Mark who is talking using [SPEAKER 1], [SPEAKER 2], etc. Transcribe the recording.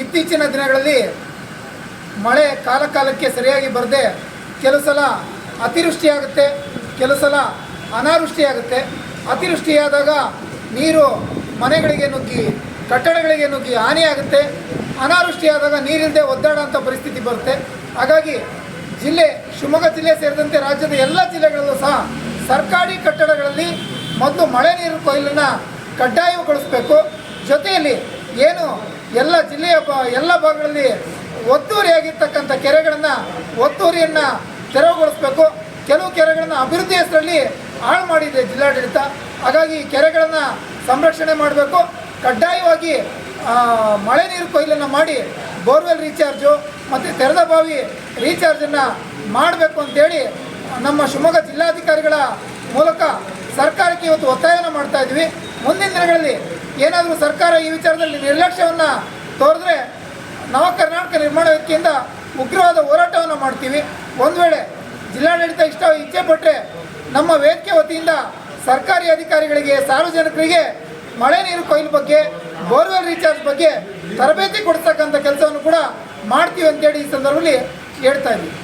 [SPEAKER 1] ಇತ್ತೀಚಿನ ದಿನಗಳಲ್ಲಿ ಮಳೆ ಕಾಲ ಕಾಲಕ್ಕೆ ಸರಿಯಾಗಿ ಬರದೆ ಕೆಲವು ಸಲ ಅತಿವೃಷ್ಟಿಯಾಗುತ್ತೆ, ಕೆಲವು ಸಲ ಅನಾವೃಷ್ಟಿಯಾಗುತ್ತೆ. ಅತಿವೃಷ್ಟಿಯಾದಾಗ ನೀರು ಮನೆಗಳಿಗೆ ನುಗ್ಗಿ, ಕಟ್ಟಡಗಳಿಗೆ ನುಗ್ಗಿ ಹಾನಿಯಾಗುತ್ತೆ. ಅನಾವೃಷ್ಟಿಯಾದಾಗ ನೀರಿಲ್ಲದೆ ಅಂತ ಪರಿಸ್ಥಿತಿ ಬರುತ್ತೆ. ಹಾಗಾಗಿ ಜಿಲ್ಲೆ, ಶಿವಮೊಗ್ಗ ಜಿಲ್ಲೆ ಸೇರಿದಂತೆ ರಾಜ್ಯದ ಎಲ್ಲ ಜಿಲ್ಲೆಗಳಲ್ಲೂ ಸಹ ಸರ್ಕಾರಿ ಕಟ್ಟಡಗಳಲ್ಲಿ ಮೊದಲು ಮಳೆ ನೀರು ಕೊಯ್ಲನ್ನು ಕಡ್ಡಾಯಗೊಳಿಸಬೇಕು ಜೊತೆಯಲ್ಲಿ ಏನು ಎಲ್ಲ ಜಿಲ್ಲೆಯ ಎಲ್ಲ ಭಾಗಗಳಲ್ಲಿ ಒತ್ತುವರಿಯಾಗಿರ್ತಕ್ಕಂಥ ಕೆರೆಗಳನ್ನು ಒತ್ತುವರಿಯನ್ನು ತೆರವುಗೊಳಿಸಬೇಕು. ಕೆಲವು ಕೆರೆಗಳನ್ನು ಅಭಿವೃದ್ಧಿ ಹೆಸರಲ್ಲಿ ಹಾಳು ಮಾಡಿದೆ ಜಿಲ್ಲಾಡಳಿತ. ಹಾಗಾಗಿ ಕೆರೆಗಳನ್ನು ಸಂರಕ್ಷಣೆ ಮಾಡಬೇಕು. ಕಡ್ಡಾಯವಾಗಿ ಮಳೆ ನೀರು ಕೊಯ್ಲನ್ನು ಮಾಡಿ ಬೋರ್ವೆಲ್ ರೀಚಾರ್ಜು ಮತ್ತು ತೆರೆದ ಬಾವಿ ರೀಚಾರ್ಜನ್ನು ಮಾಡಬೇಕು ಅಂತೇಳಿ ನಮ್ಮ ಶಿವಮೊಗ್ಗ ಜಿಲ್ಲಾಧಿಕಾರಿಗಳ ಮೂಲಕ ಸರ್ಕಾರಕ್ಕೆ ಇವತ್ತು ಒತ್ತಾಯನ ಮಾಡ್ತಾ ಇದ್ವಿ. ಮುಂದಿನ ದಿನಗಳಲ್ಲಿ ಏನಾದರೂ ಸರ್ಕಾರ ಈ ವಿಚಾರದಲ್ಲಿ ನಿರ್ಲಕ್ಷ್ಯವನ್ನು ತೋರಿದ್ರೆ ನವ ಕರ್ನಾಟಕ ನಿರ್ಮಾಣ ವೇದಿಕೆಯಿಂದ ಉಗ್ರವಾದ ಹೋರಾಟವನ್ನು ಮಾಡ್ತೀವಿ. ಒಂದು ವೇಳೆ ಜಿಲ್ಲಾಡಳಿತ ಇಷ್ಟ ಇಚ್ಛೆ ಪಟ್ಟರೆ ನಮ್ಮ ವೇದಿಕೆ ವತಿಯಿಂದ ಸರ್ಕಾರಿ ಅಧಿಕಾರಿಗಳಿಗೆ, ಸಾರ್ವಜನಿಕರಿಗೆ ಮಳೆ ನೀರು ಕೊಯ್ಲು ಬಗ್ಗೆ, ಬೋರ್ವೆಲ್ ರೀಚಾರ್ಜ್ ಬಗ್ಗೆ ತರಬೇತಿ ಕೊಡ್ತಕ್ಕಂಥ ಕೆಲಸವನ್ನು ಕೂಡ ಮಾಡ್ತೀವಿ ಅಂತೇಳಿ ಈ ಸಂದರ್ಭದಲ್ಲಿ ಹೇಳ್ತಾ ಇದ್ದೀವಿ